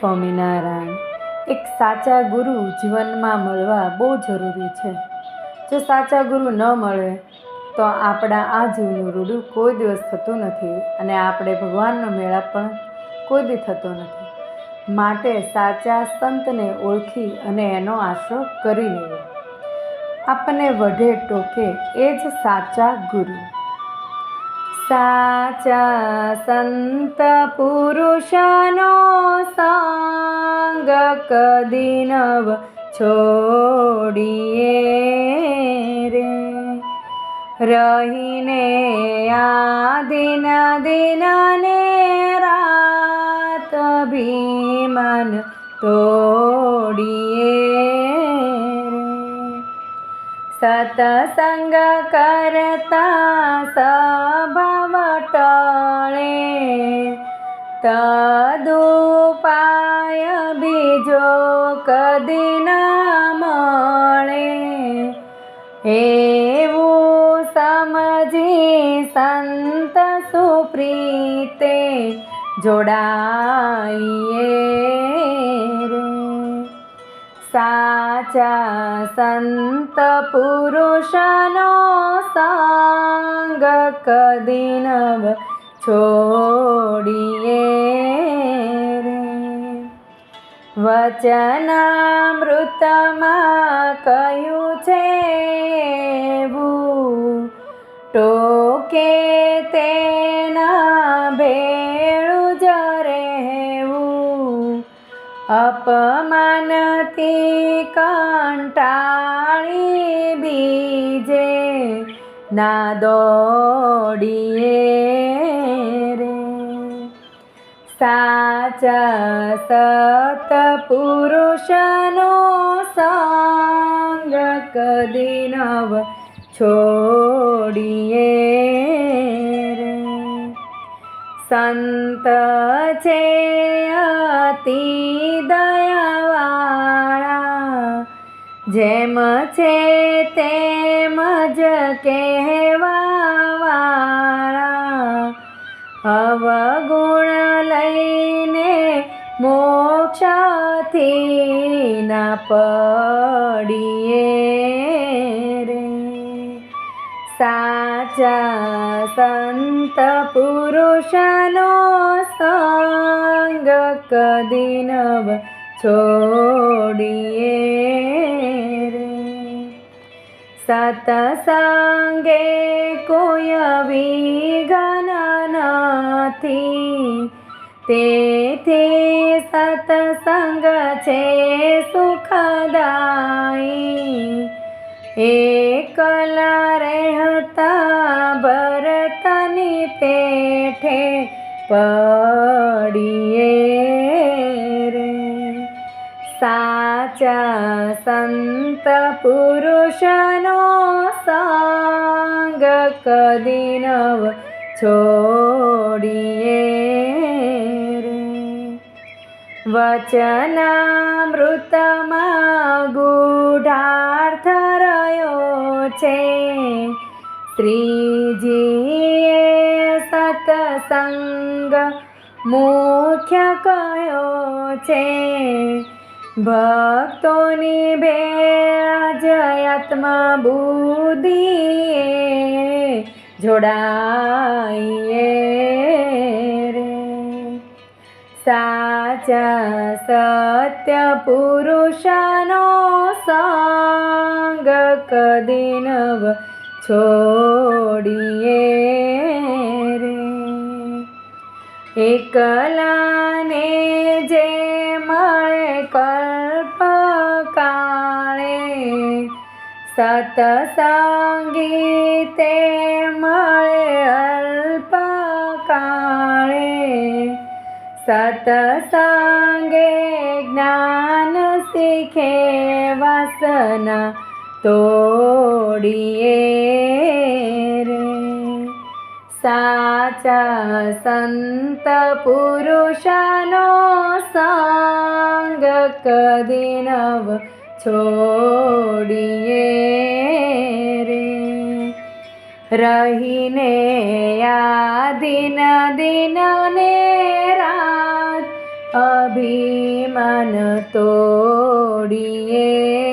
સ્વામિનારાયણ, એક સાચા ગુરુ જીવનમાં મળવા બહુ જરૂરી છે. જો સાચા ગુરુ ન મળે, તો આપણા આ જીવનું રૂડું કોઈ દિવસ થતું નથી અને આપણે ભગવાનનો મેળાપ પણ કોઈ દી થતો નથી. માટે સાચા સંતને ઓળખી અને એનો આશરો કરી લેવો. આપણને વઢે ટોકે એ જ સાચા ગુરુ. સાચા સંત પુરુષનો સંગ કદી નવ છોડીએ રે રહીને આ દિન દિનને રાત ભીમન તોડીએ સતસંગ કરતા સ્વભાવ ટળે તદુપાય બીજો કદી ના મળે એવું સમજી સંત સુપ્રીતે જોડાઈએ રે. સાચા સંત પુરુષનો સંગ કદી નવ છોડીએ વચનામૃતમાં કહ્યું છે ટોકે તેના ભેળું જ રહેવું. અપમાનથી કંટાળી બીજે ના દોડીએ સાચા સત પુરુષનો સંગ કદી નવ છોડીએ રે. સંત છે અતિ દયાવાળા, જેમ છે તેમ જ કહેવાવાળા. અવગુણ લઈને મોક્ષથી ના પડીએ રે. સાચા સંત પુરુષનો સંગ કદી નવ છોડીએ રે. સતસંગે કોઈ વિઘન તેથી સતસંગ છે સુખદાયી. એકલા રહેતા ભરતની પેઠે પડીએ રે. સાચા સંત પુરુષનો સંગ કદી નવ છોડીએ વચનામૃતમાં ગૂઢાર્થ રહ્યો છે શ્રીજીએ સતસંગ મુખ્ય કયો છે ભક્તોની ભેળા જયાત્મા બુદ્ધિએ જોડાઈએ સાચા સત્ય પુરુષનો સંગ કદી નવ છોડીએ રે એકલાને જે મળે કલ્પ કાળે સતસંગી તે મળે અલ્પ કાળે સતસંગે જ્ઞાન શીખે વાસના તોડીએ રે. સાચા સંત પુરુષનો સંગ કદી નવ છોડીએ રે. રહીને આ દિન દિન ને રાત અભિમાન તોડીએ.